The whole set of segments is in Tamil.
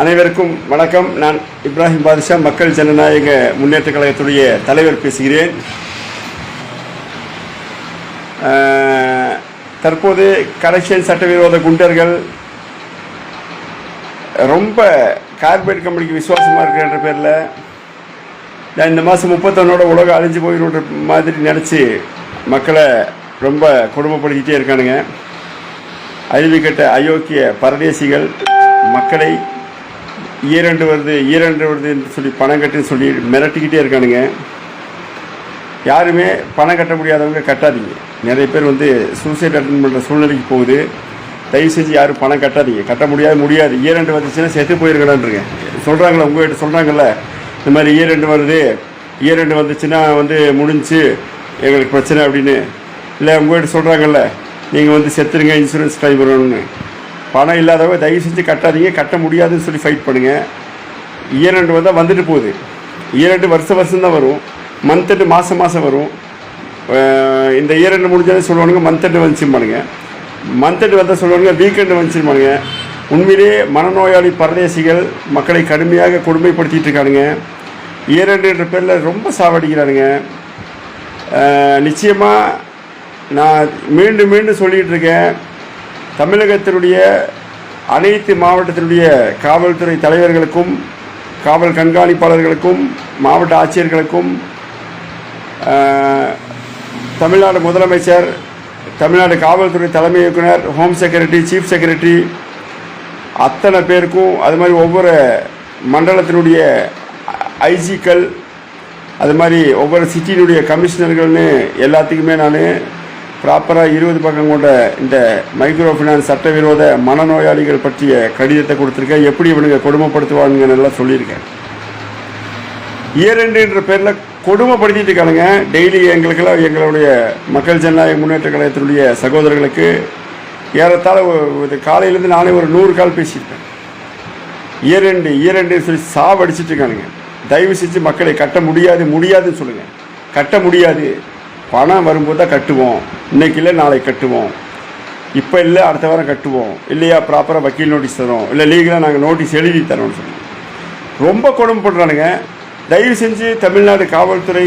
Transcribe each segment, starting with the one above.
அனைவருக்கும் வணக்கம். நான் இப்ராஹிம் பாதுஷா மக்கள் ஜனநாயக முன்னேற்ற கழகத்துடைய தலைவர் பேசுகிறேன். தற்போது கலெக்ஷன் சட்டவிரோத குண்டர்கள் ரொம்ப கார்பரேட் கம்பெனிக்கு விசுவாசமாக இருக்கிற பேரில் நான் இந்த மாதம் முப்பத்தொன்னோட உலகம் அழிஞ்சு போயிடுன்ற மாதிரி நினச்சி மக்களை ரொம்ப கொடுமைப்படுத்திட்டே இருக்கானுங்க. அழிவுகட்ட அயோக்கிய பரதேசிகள் மக்களை ஈரண்டு வருது ஈரண்டு வருதுன்னு சொல்லி பணம் கட்டுன்னு சொல்லி மிரட்டிக்கிட்டே இருக்கானுங்க. யாருமே பணம் கட்ட முடியாதவங்க கட்டாதீங்க. நிறைய பேர் வந்து சூசைட் அட்டன் பண்ணுற சூழ்நிலைக்கு போகுது. தயவு செஞ்சு யாரும் பணம் கட்டாதீங்க. கட்ட முடியாது முடியாது. ஈரண்டு வந்துச்சுன்னா செத்து போயிருக்கலான்றீங்க சொல்கிறாங்களே உங்கள்கிட்ட சொல்கிறாங்கல்ல இந்த மாதிரி ஈரண்டு வருது ஈரண்டு வந்துச்சுன்னா வந்து முடிஞ்சு எங்களுக்கு பிரச்சனை அப்படின்னு. இல்லை உங்கள்கிட்ட சொல்கிறாங்கல்ல நீங்கள் வந்து செத்துருங்க இன்சூரன்ஸ் ட்ரை பண்ணணும்னு. பணம் இல்லாதவங்க தயவு செஞ்சு கட்டாதீங்க. கட்ட முடியாதுன்னு சொல்லி ஃபைட் பண்ணுங்கள் ஈரண்டு வந்தால் வந்துட்டு போகுது. இயரெண்டு வருஷம் வருஷம் தான் வரும். மந்த் எண்டு மாதம் மாதம் வரும். இந்த ஈரண்டு முடிஞ்சாலே சொல்லுவானுங்க மந்த் எண்டு வந்துச்சும்பானுங்க மந்த் எண்டு வந்தால் சொல்லுவானுங்க வீக்கெண்டு வந்துச்சும்பானுங்க உண்மையிலேயே மனநோயாளி பரதேசிகள் மக்களை கடுமையாக கொடுமைப்படுத்திட்டு இருக்கானுங்க. ஈரண்டு பேரில் ரொம்ப சாவடிக்கிறானுங்க. நிச்சயமாக நான் மீண்டும் மீண்டும் சொல்லிகிட்டு இருக்கேன். தமிழகத்தினுடைய அனைத்து மாவட்டத்தினுடைய காவல்துறை தலைவர்களுக்கும் காவல் கண்காணிப்பாளர்களுக்கும் மாவட்ட ஆட்சியர்களுக்கும் தமிழ்நாடு முதலமைச்சர் தமிழ்நாடு காவல்துறை தலைமை இயக்குனர் ஹோம் செக்ரட்டரி சீஃப் செக்ரட்டரி அத்தனை பேருக்கும் அது மாதிரி ஒவ்வொரு மண்டலத்தினுடைய ஐஜிக்கள் அது மாதிரி ஒவ்வொரு சிட்டியினுடைய கமிஷனர்கள்னு எல்லாத்துக்குமே நான் ப்ராப்பராக இருபது பக்கம் கொண்ட இந்த மைக்ரோ ஃபினான்ஸ் சட்டவிரோத மனநோயாளிகள் பற்றிய கடிதத்தை கொடுத்துருக்கேன். எப்படி இவனுங்க கொடுமைப்படுத்துவானுங்கன்னு எல்லாம் சொல்லியிருக்கேன். இயரெண்டுன்ற பேரில் கொடுமைப்படுத்திட்டு இருக்கானுங்க டெய்லி எங்களுக்கெல்லாம் எங்களுடைய மக்கள் ஜனநாயக முன்னேற்ற கழகத்தினுடைய சகோதரர்களுக்கு ஏறத்தாழ ஒரு- இது காலையிலேருந்து நானே ஒரு நூறு கால் பேசியிருக்கேன் இயரண்டு இயரண்டு சொல்லி சாவடிச்சிட்டு இருக்கானுங்க தயவு செஞ்சு மக்களை கட்ட முடியாது முடியாதுன்னு சொல்லுங்கள் கட்ட முடியாது. பணம் வரும்போது தான் கட்டுவோம். இன்றைக்கி இல்லை நாளை கட்டுவோம். இப்போ இல்லை அடுத்த வாரம் கட்டுவோம். இல்லையா ப்ராப்பராக வக்கீல் நோட்டீஸ் தரோம். இல்லை லீகலாக நாங்கள் நோட்டீஸ் எழுதி தரோம்னு சொல்லி ரொம்ப கொடுமைப்படுறானுங்க தயவு செஞ்சு தமிழ்நாடு காவல்துறை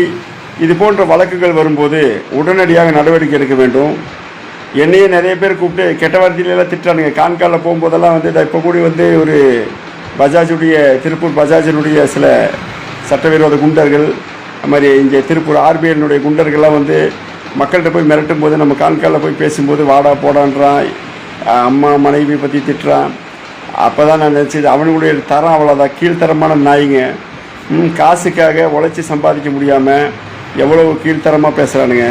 இது போன்ற வழக்குகள் வரும்போது உடனடியாக நடவடிக்கை எடுக்க வேண்டும். என்னையே நிறைய பேர் கூப்பிட்டு கெட்ட வார்த்தையிலலாம் திட்டுறானுங்க. கான்காலில் போகும்போதெல்லாம் வந்து இப்போ கூட வந்து ஒரு பஜாஜுடைய திருப்பூர் பஜாஜினுடைய சில சட்டவிரோத குண்டர்கள் அது மாதிரி இங்கே திருப்பூர் ஆர்பிஐனுடைய குண்டர்கள்லாம் வந்து மக்கள்கிட்ட போய் மிரட்டும் போது நம்ம கான்காலில் போய் பேசும்போது வாடா போடான்றான் அம்மா மனைவி பற்றி திட்டுறான். அப்போ தான் நான் நினச்சது அவனுடைய தரம் அவ்வளோதான் கீழ்த்தரமான நாய்ங்க. காசுக்காக உழைச்சி சம்பாதிக்க முடியாமல் எவ்வளோ கீழ்த்தரமாக பேசுகிறானுங்க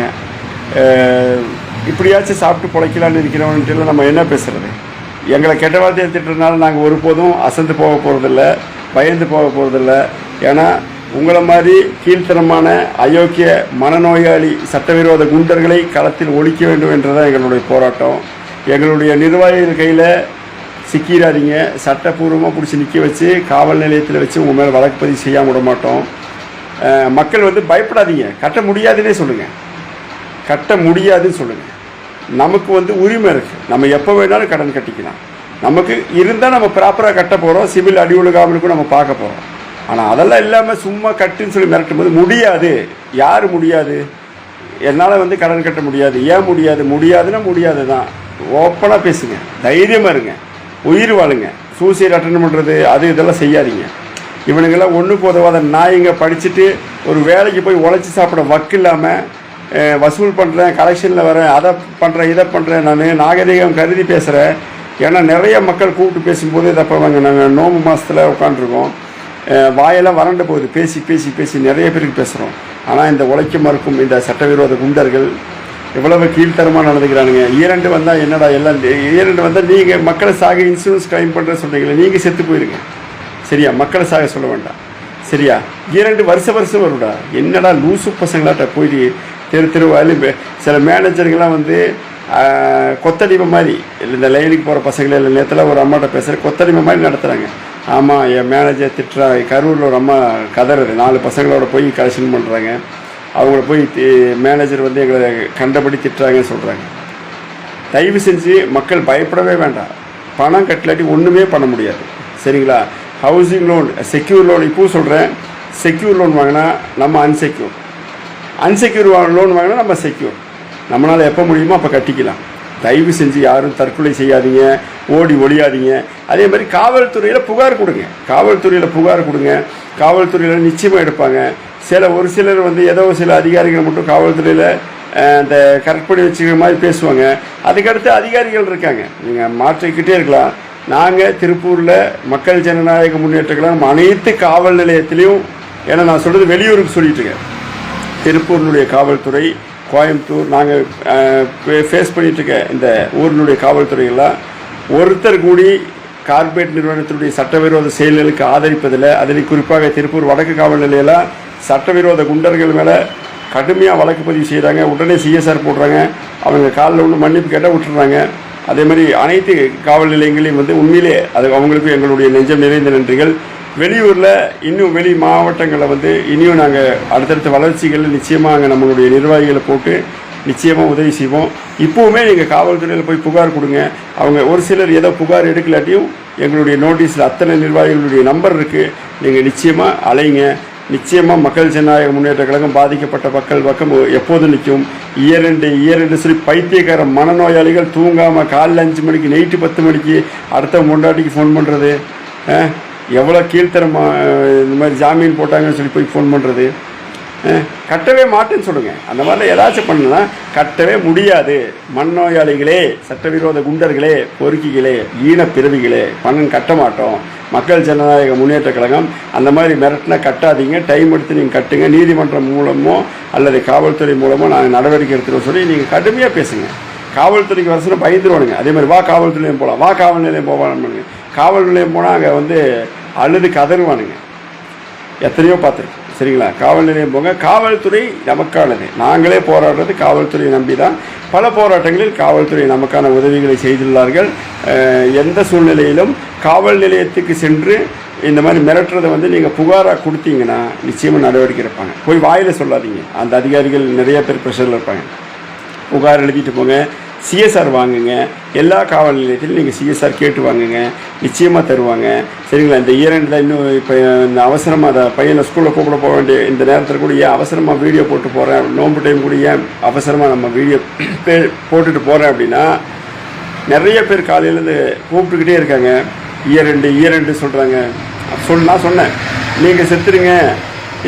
இப்படியாச்சும் சாப்பிட்டு பிழைக்கலான்னு இருக்கிறவன்ட்டு நம்ம என்ன பேசுகிறது எங்களை கெட்ட வார்த்தையை திட்டுறதுனால நாங்கள் ஒருபோதும் அசந்து போக போகிறதில்ல பயந்து போக போகிறதில்ல ஏன்னா உங்களை மாதிரி கீழ்த்தரமான அயோக்கிய மனநோயாளி சட்டவிரோத குண்டர்களை களத்தில் ஒழிக்க வேண்டும் என்றுதான் எங்களுடைய போராட்டம். எங்களுடைய நிர்வாகிகள் கையில் சிக்கிறாதீங்க சட்டப்பூர்வமாக பிடிச்சி நிற்க வச்சு காவல் நிலையத்தில் வச்சு உங்கள் மேலே வழக்கு பதிவு செய்யாம விட மாட்டோம். மக்கள் வந்து பயப்படாதீங்க. கட்ட முடியாதுன்னே சொல்லுங்கள் கட்ட முடியாதுன்னு சொல்லுங்கள் நமக்கு வந்து உரிமை இருக்குது நம்ம எப்போ வேணாலும் கடன் கட்டிக்கலாம். நமக்கு இருந்தால் நம்ம ப்ராப்பராக கட்ட போகிறோம் சிவில் அடி ஒழுகாமலுக்கும் நம்ம பார்க்க போகிறோம் ஆனால் அதெல்லாம் இல்லாமல் சும்மா கட்டுன்னு சொல்லி மிரட்டும் போது முடியாது. யார் முடியாது? என்னால் வந்து கடன் கட்ட முடியாது. ஏன் முடியாது? முடியாதுன்னா முடியாது தான் ஓப்பனாக பேசுங்க. தைரியமாக இருங்க. உயிர் வாழுங்க. சூசைட் அட்டன் பண்ணுறது அது இதெல்லாம் செய்யாதீங்க. இவனுங்கெல்லாம் ஒன்றுக்கு உதவாத நாயங்க படிச்சுட்டு ஒரு வேலைக்கு போய் உழைச்சி சாப்பிட வக்கு இல்லாமல் வசூல் பண்ணுறேன் கலெக்ஷனில் வரேன் அதை பண்ணுறேன் இதை பண்ணுறேன் நான் நாகரிகம் கருதி பேசுகிறேன் ஏன்னா நிறைய மக்கள் கூப்பிட்டு பேசும்போது இதை பண்ணுவாங்க நாங்கள் நோம்பு மாதத்தில் உட்காந்துருக்கோம் வாயெல்லாம் வறண்டு போகுது. பேசி பேசி பேசி நிறைய பேருக்கு பேசுகிறோம் ஆனால் இந்த உழைக்க மறுக்கும் இந்த சட்டவிரோத குண்டர்கள் எவ்வளவு கீழ்த்தரமாக நடந்துக்கிறானுங்க. ஈரண்டு வந்தால் என்னடா எல்லாம் ஈரண்டு வந்தால் நீங்கள் மக்களை சாக இன்சூரன்ஸ் கிளைம் பண்ணுற சொல்கிறீங்களே நீங்கள் செத்து போயிருங்க. சரியா? மக்களை சாக சொல்ல வேண்டாம். சரியா? இரண்டு வருஷம் வருஷம் வரும்டா. என்னடா லூசு பசங்களாட்ட போய் தெரு தெருவாலும் சில மேனேஜருங்கெல்லாம் வந்து கொத்தடிமை மாதிரி. இந்த லைனுக்கு போகிற பசங்களே இல்லை நேரத்தில் ஒரு அம்மாட்ட பேசுகிற கொத்தடிமை மாதிரி நடத்துகிறாங்க ஆமாம் என் மேனேஜர் திட்டுறா கரூரில் ஒரு அம்மா கதறது. நாலு பசங்களோட போய் கலெக்ஷன் பண்ணுறாங்க அவங்கள போய் மேனேஜர் வந்து எங்களை கண்டபடி திட்டுறாங்கன்னு சொல்கிறாங்க தயவு செஞ்சு மக்கள் பயப்படவே வேண்டாம். பணம் கட்டலாட்டி ஒன்றுமே பண்ண முடியாது. சரிங்களா? ஹவுசிங் லோன் செக்யூர் லோன் இப்போவும் சொல்கிறேன் செக்யூர் லோன் வாங்கினா நம்ம அன்செக்யூர் அன்செக்யூர் லோன் வாங்கினா நம்ம செக்யூர் நம்மளால் எப்போ முடியுமோ அப்போ கட்டிக்கலாம். தயவு செஞ்சு யாரும் தற்கொலை செய்யாதீங்க ஓடி ஒழியாதீங்க அதே மாதிரி காவல்துறையில் புகார் கொடுங்க. காவல்துறையில் புகார் கொடுங்க. காவல்துறையில் நிச்சயமாக எடுப்பாங்க. சில ஒரு சிலர் வந்து ஏதோ சில அதிகாரிகள் மட்டும் காவல்துறையில் அந்த கரெக்ட் பண்ணி வச்சுக்கிற மாதிரி பேசுவாங்க. அதுக்கடுத்து அதிகாரிகள் இருக்காங்க. நீங்கள் மாற்றிக்கிட்டே இருக்கலாம். நாங்கள் திருப்பூரில் மக்கள் ஜனநாயக முன்னேற்ற அனைத்து காவல் நிலையத்திலையும் ஏன்னா நான் சொல்கிறது வெளியூருக்கு சொல்லிட்டு இருக்கேன். திருப்பூரினுடைய காவல்துறை கோயம்புத்தூர் நாங்கள் ஃபேஸ் பண்ணிட்டு இருக்க இந்த ஊரினுடைய காவல்துறையெல்லாம் ஒருத்தர் கூடி கார்ப்பரேட் நிறுவனத்தினுடைய சட்டவிரோத செயல்களுக்கு ஆதரிப்பதில் அதில் குறிப்பாக திருப்பூர் வடக்கு காவல் நிலையெல்லாம் சட்டவிரோத குண்டர்கள் மேலே கடுமையாக வழக்கு பதிவு செய்கிறாங்க உடனே சிஎஸ்ஆர் போடுறாங்க. அவங்க காலில் ஒன்று மன்னிப்பு கேட்டால் விட்டுறாங்க. அதே மாதிரி அனைத்து காவல் நிலையங்களையும் வந்து உண்மையிலே அது அவங்களுக்கும் எங்களுடைய நெஞ்சம் நிறைந்த நன்றிகள். வெளியூரில் இன்னும் வெளி மாவட்டங்களில் வந்து இனியும் நாங்கள் அடுத்தடுத்த வளர்ச்சிகளில் நிச்சயமாக அங்கே நம்மளுடைய நிர்வாகிகளை போட்டு நிச்சயமாக உதவி செய்வோம். இப்போவுமே நீங்கள் காவல்துறையில் போய் புகார் கொடுங்க. அவங்க ஒரு சிலர் ஏதோ புகார் எடுக்கலாட்டியும் எங்களுடைய நோட்டீஸில் அத்தனை நிர்வாகிகளுடைய நம்பர் இருக்குது நீங்கள் நிச்சயமாக அலைங்க. நிச்சயமாக மக்கள் ஜனநாயக முன்னேற்ற கழகம் பாதிக்கப்பட்ட மக்கள் பக்கம் எப்போது நிற்கும். இயரெண்டு இயரெண்டு சொல்லி பைத்தியக்கார மனநோயாளிகள் தூங்காமல் காலைல அஞ்சு மணிக்கு நைட்டு பத்து மணிக்கு அடுத்த முண்டாட்டிக்கு ஃபோன் பண்ணுறது எவ்வளோ கீழ்த்தரமாக இந்த மாதிரி ஜாமீன் போட்டாங்கன்னு சொல்லி போய் ஃபோன் பண்ணுறது கட்டவே மாட்டேன்னு சொல்லுங்க. அந்த மாதிரிலாம் ஏதாச்சும் பண்ணுனா கட்டவே முடியாது. மண்ணோயாளிகளே சட்டவிரோத குண்டர்களே பொறுக்கிகளே ஈன பிறவிகளே பணம் கட்ட மாட்டோம். மக்கள் ஜனநாயக முன்னேற்ற கழகம் அந்த மாதிரி மிரட்டினா கட்டாதீங்க. டைம் எடுத்து நீங்கள் கட்டுங்க. நீதிமன்றம் மூலமோ அல்லது காவல்துறை மூலமோ நாங்கள் நடவடிக்கை எடுத்துருவோம் சொல்லி நீங்கள் கடுமையாக பேசுங்க. காவல்துறைக்கு வருஷம் பயந்துருவானுங்க. அதே மாதிரி வா காவல் போகலாம் வா காவல் நிலையம் போவானுங்க. காவல் நிலையம் போனால் அங்கே வந்து அழுது கதறுவானுங்க. எத்தனையோ பார்த்துருக்கோம். சரிங்களா? காவல் நிலையம் போங்க. காவல்துறை நமக்கானது. நாங்களே போராடுறது காவல்துறையை நம்பி தான் பல போராட்டங்களில் காவல்துறை நமக்கான உதவிகளை செய்துள்ளார்கள். எந்த சூழ்நிலையிலும் காவல் நிலையத்துக்கு சென்று இந்த மாதிரி மிரட்டுறதை வந்து நீங்கள் புகாராக கொடுத்தீங்கன்னா நிச்சயமாக நடவடிக்கை எடுப்பாங்க. போய் வாயில் சொல்லாதீங்க. அந்த அதிகாரிகள் நிறைய பேர் ப்ரெஷரில் இருப்பாங்க. புகார் எழுதிட்டு போங்க. சிஎஸ்ஆர் வாங்குங்க. எல்லா காவல் நிலையத்திலும் நீங்கள் சிஎஸ்ஆர் கேட்டு வாங்குங்க. நிச்சயமாக தருவாங்க. சரிங்களா? இந்த இரண்டில் இன்னும் இப்போ இந்த அவசரமாக அதை பையனை ஸ்கூலில் கூப்பிட போக வேண்டிய இந்த நேரத்தில் கூட ஏன் அவசரமாக வீடியோ போட்டு போகிறேன் நோன்பு டைம் கூட ஏன் அவசரமாக நம்ம வீடியோ போட்டுட்டு போகிறேன் அப்படின்னா நிறைய பேர் காலையிலேருந்து கூப்பிட்டுக்கிட்டே இருக்காங்க. இயர் ரெண்டு இயர் ரெண்டு சொல்கிறாங்க சொல் நான் சொன்னேன். நீங்கள் செத்துருங்க.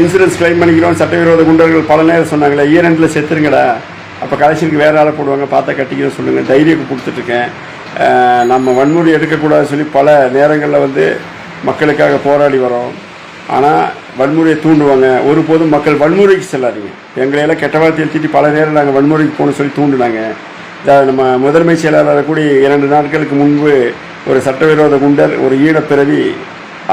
இன்சூரன்ஸ் கிளைம் பண்ணிக்கிறோம். சட்டவிரோத குண்டர்கள் பல நேரம் சொன்னாங்களே. இயர் செத்துருங்கடா. அப்போ கடைசிக்கு வேறு ஆளை போடுவாங்க பார்த்தா கட்டிக்கிறோம் சொல்லுங்கள் தைரியம் கொடுத்துட்ருக்கேன். நம்ம வன்முறை எடுக்கக்கூடாதுன்னு சொல்லி பல நேரங்களில் வந்து மக்களுக்காக போராடி வரோம். ஆனால் வன்முறையை தூண்டுவாங்க. ஒருபோதும் மக்கள் வன்முறைக்கு செல்லாதீங்க. எங்களையெல்லாம் கெட்ட வார்த்தை எழுத்திட்டு பல நேரம் நாங்கள் வன்முறைக்கு போகணும்னு சொல்லி தூண்டுனாங்க. இந்த நம்ம முதன்மை செயலாளர் கூடி இரண்டு நாட்களுக்கு முன்பு ஒரு சட்டவிரோத குண்டர் ஒரு ஈழப்பிறவி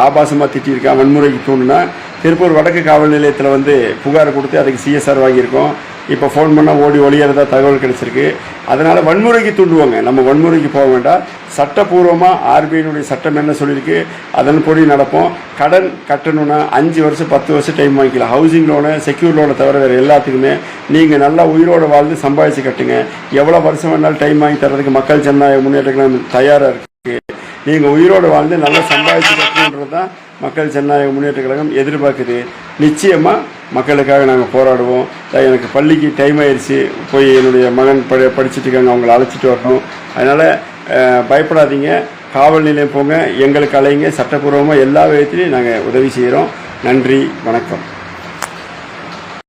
ஆபாசமாக திட்டியிருக்கான் வன்முறைக்கு தூண்டுனா திருப்பூர் வடக்கு காவல் நிலையத்தில் வந்து புகார் கொடுத்து அதுக்கு சிஎஸ்ஆர் வாங்கியிருக்கோம். இப்போ ஃபோன் பண்ணால் ஓடி ஒளியறதா தகவல் கிடைச்சிருக்கு. அதனால் வன்முறைக்கு தூண்டுவாங்க. நம்ம வன்முறைக்கு போக வேண்டாம். சட்டப்பூர்வமாக ஆர்பிஐனுடைய சட்டம் என்ன சொல்லியிருக்கு அதன்படி நடப்போம். கடன் கட்டணும்னா அஞ்சு வருஷம் பத்து வருஷம் டைம் வாங்கிக்கலாம். ஹவுசிங் லோனு செக்யூர் லோனை தவிர வேறு எல்லாத்துக்குமே நீங்கள் நல்லா உயிரோடு வாழ்ந்து சம்பாதிச்சு கட்டுங்க. எவ்வளோ வருஷம் வேணாலும் டைம் வாங்கி தரதுக்கு மக்கள் ஜனநாயக முன்னேற்றம் தயாராக இருக்குது நீங்கள் உயிரோடு வாழ்ந்து நல்லா சம்பாதிச்சு கட்டணுன்றது தான் மக்கள் ஜனநாயக முன்னேற்ற கழகம் எதிர்பார்க்குது. நிச்சயமாக மக்களுக்காக நாங்கள் போராடுவோம். எனக்கு பள்ளிக்கு டைம் ஆயிடுச்சு போய் என்னுடைய மகன் படி படிச்சுட்டு இருக்காங்க. அவங்கள அழைச்சிட்டு வரணும். அதனால் பயப்படாதீங்க. காவல் நிலையம் போங்க. எங்களுக்கு அலைங்க. சட்டப்பூர்வமாக எல்லா விதத்துலையும் நாங்கள் உதவி செய்கிறோம் நன்றி. வணக்கம்.